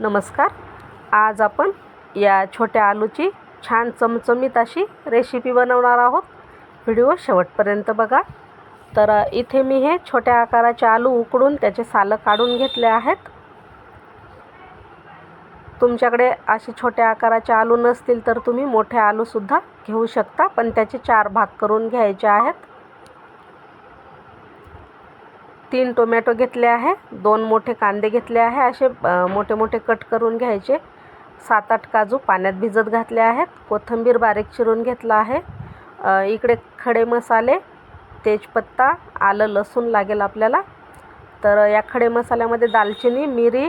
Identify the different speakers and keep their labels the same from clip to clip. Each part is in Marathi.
Speaker 1: नमस्कार. आज आपण या छोट्या आलूची छान चमचमीत अशी रेसिपी बनवणार आहोत. व्हिडिओ शेवटपर्यंत बघा. तर इथे मी हे छोट्या आकाराचे आलू उकडून त्याचे सालं काढून घेतले आहेत. तुमच्याकडे असे छोट्या आकाराचे आलू नसतील तर तुम्ही मोठे आलूसुद्धा घेऊ शकता पण त्याचे चार भाग करून घ्यायचे आहेत. तीन टोमॅटो घेतले आहे दोन मोठे कांदे घेतले आहे असे मोठे मोठे कट करून घ्यायचे. सात आठ काजू पाण्यात भिजत घातले आहेत कोथिंबीर बारीक चिरून घेतला आहे. इकडे खडे मसाले तेजपत्ता आलं लसूण लागेल आपल्याला. तर या खडे मसाल्यामध्ये दालचिनी मिरी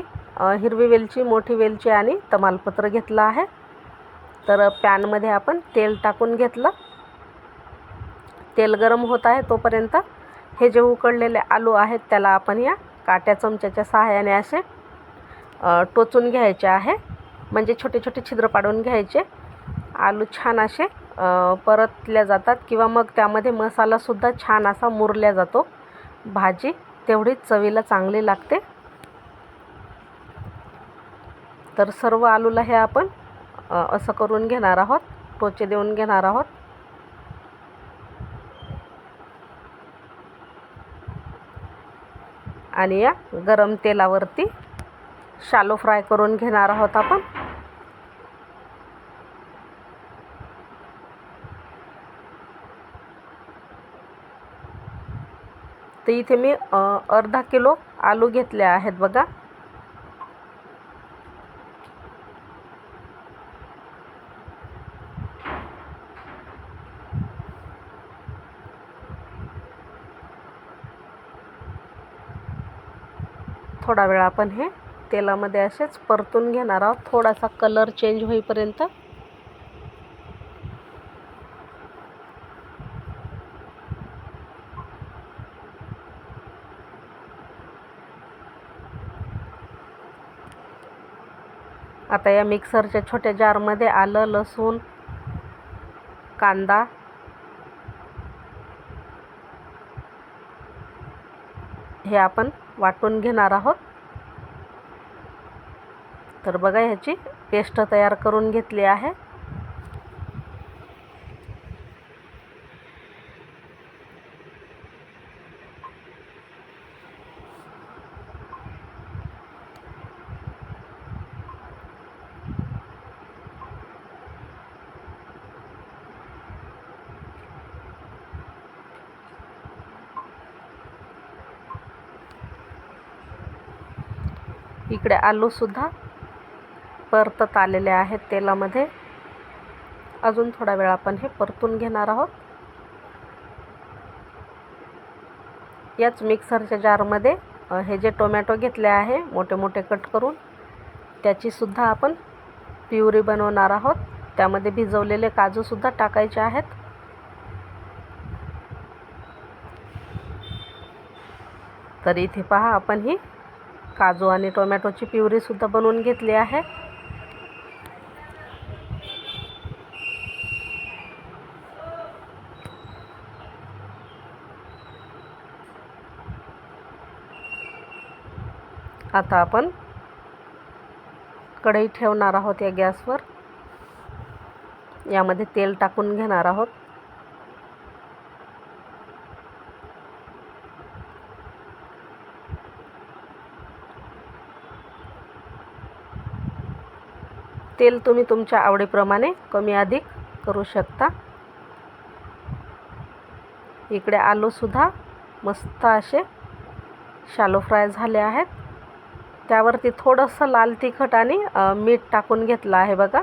Speaker 1: हिरवी वेलची मोठी वेलची आणि तमालपत्र घेतलं आहे. तर पॅनमध्ये आपण तेल टाकून घेतलं. तेल गरम होत आहे तोपर्यंत हे जे उकडलेले आलू आहेत त्याला आपण या काट्या चमच्याच्या सहाय्याने असे टोचून घ्यायचे आहे. म्हणजे छोटे छोटे छिद्र पाडून घ्यायचे. आलू छान असे परतल्या जातात किंवा मग त्यामध्ये मसालासुद्धा छान असा मुरल्या जातो. भाजी तेवढीच चवीला चांगली लागते. तर सर्व आलूला हे आपण असं करून घेणार आहोत टोचे देऊन घेणार आहोत. आणि या गरम तेलावरती शालो फ्राय करून घेणार आहोत आपण. तर इथे मी अर्धा किलो आलू घेतले आहेत बघा. थोडा वेळ आपण हे तेलामध्ये असेच परतून घेणार आहोत. थोडासा कलर चेंज होईपर्यंत. आता या मिक्सरच्या छोट्या जारमध्ये आलं लसूण कांदा. हे आपण वाटून घेणार आहोत. तर बघा ह्याची पेस्ट तयार करून घेतली आहे. इकडे आलूसुद्धा परतत आलेले आहेत तेलामध्ये. अजून थोडा वेळ आपण हे परतून घेणार आहोत. याच मिक्सरच्या जारमध्ये हे जे टोमॅटो घेतले आहे मोठे मोठे कट करून त्याचीसुद्धा आपण प्युरी बनवणार आहोत. त्यामध्ये भिजवलेले काजूसुद्धा टाकायचे आहेत. तर इथे पहा आपण ही काजू आणि टोमॅटोची प्युरीसुद्धा बनवून घेतली आहे. आता आपण कढई ठेवणार आहोत या गॅसवर. यामध्ये तेल टाकून घेणार आहोत. तेल तुम्ही तुमच्या आवडीप्रमाणे कमी अधिक करू शकता. इकडे आलूसुद्धा मस्त असे शालो फ्राय झाले आहेत. त्यावरती थोडंसं लाल तिखट आणि मीठ टाकून घेतलं आहे बघा.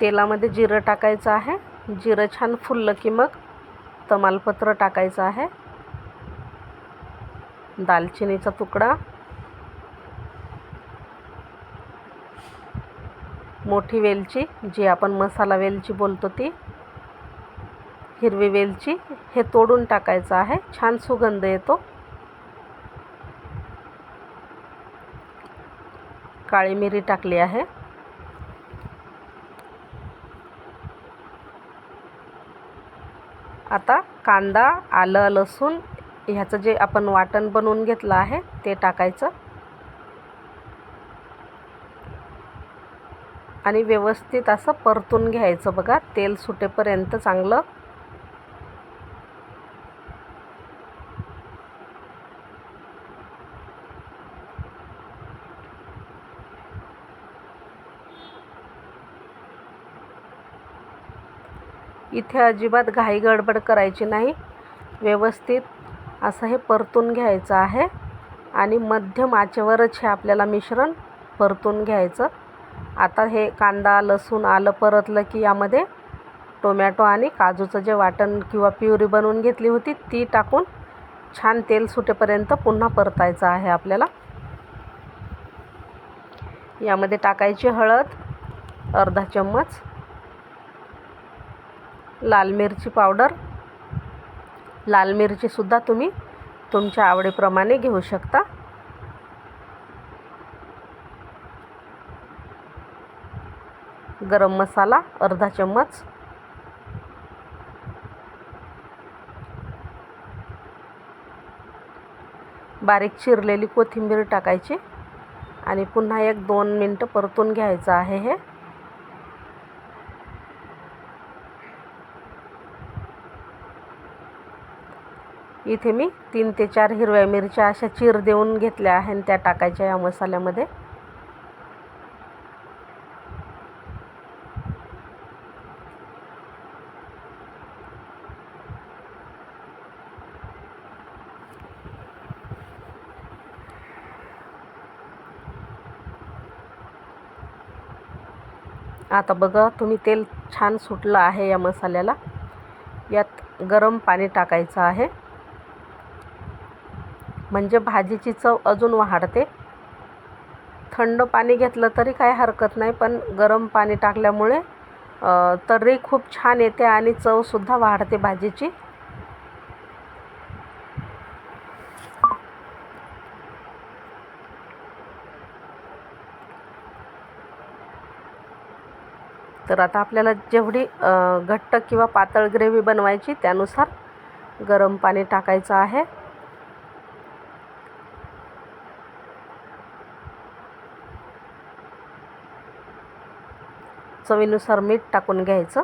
Speaker 1: तेलामध्ये जिरं टाकायचं आहे. जिरं छान फुललं की मग तमालपत्र टाकायचं आहे. दालचिनीचा तुकडा. मोठी वेलची जी आपण मसाला वेलची बोलतो ती. हिरवी वेलची हे तोडून टाकायचं आहे. छान सुगंध येतो. काळी मिरी टाकली आहे. आता कांदा आलं लसूण ह्याचं जे आपण वाटण बनवून घेतलं आहे ते टाकायचं. आणि व्यवस्थित असं परतून घ्यायचं बघा. तेल सुटेपर्यंत चांगलं इथे अजिबात घाई गडबड करायची नाही. व्यवस्थित असं हे परतून घ्यायचं आहे. आणि मध्यम आचेवरच हे आपल्याला मिश्रण परतून घ्यायचं. आता हे कांदा लसूण आलं परतलं की यामध्ये टोमॅटो आणि काजूचं जे वाटण किंवा प्युरी बनवून घेतली होती ती टाकून छान तेल सुटेपर्यंत पुन्हा परतायचं आहे आपल्याला. यामध्ये टाकायची हळद अर्धा चम्मच. लाल मिरची पावडर. लाल मिरचीसुद्धा तुम्ही तुमच्या आवडीप्रमाणे घेऊ शकता. गरम मसाला अर्धा चम्मच. बारीक चिरलेली कोथिंबीर टाकायची. आणि पुन्हा एक दोन मिनटं परतून घ्यायचं आहे हे. इथे मी तीन ते चार हिरव्या मिरच्या अशा चीर देऊन घेतल्या आहे आणि त्या टाकायच्या या मसाल्यामध्ये. आता बघा तुम्ही तेल छान सुटलं आहे या मसाल्याला. यात गरम पाणी टाकायचं आहे. म्हणजे भाजीची चव अजून वाढते. थंड पाणी घेतलं तरी काय हरकत नाही पण गरम पाणी टाकल्यामुळे तर्री खूप छान येते आणि चवसुद्धा वाढते भाजीची. तर आता आपल्याला जेवढी घट्ट किंवा पातळ ग्रेव्ही बनवायची त्यानुसार गरम पाणी टाकायचं आहे. चवीनुसार मीठ टाकून घ्यायचं.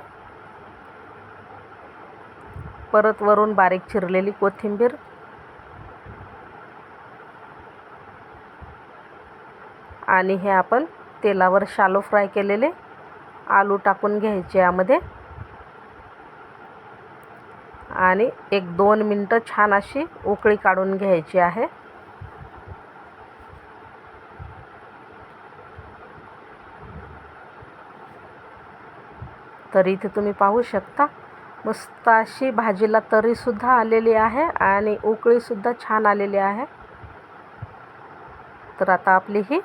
Speaker 1: परत वरून बारीक चिरलेली कोथिंबीर. आणि हे आपण तेलावर शालो फ्राय केलेले आलू टाकून घ्यायचे यामध्ये. आणि एक दोन मिनटं छान अशी उकळी काढून घ्यायची आहे. तर इथे तुम्ही पाहू शकता. मस्त अशी भाजीला तरीसुद्धा आलेली आहे आणि उकळीसुद्धा छान आलेली आहे. तर आता आपली ही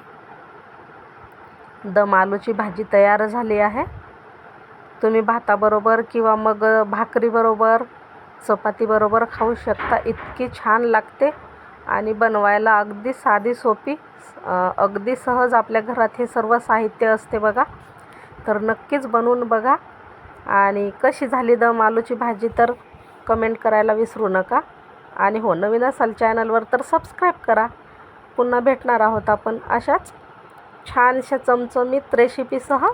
Speaker 1: दम आलूची भाजी तयार झाली आहे. तुम्ही भाताबरोबर किंवा मग भाकरीबरोबर चपातीबरोबर खाऊ शकता. इतकी छान लागते आणि बनवायला अगदी साधी सोपी अगदी सहज आपल्या घरात हे सर्व साहित्य असते बघा. तर नक्कीच बनवून बघा. आणि कशी झाली दम आलूची भाजी तर कमेंट करायला विसरू नका. आणि हो नवीन असाल चॅनलवर तर सबस्क्राईब करा. पुन्हा भेटणार आहोत आपण अशाच छानशा चमचमीत रेसिपीसह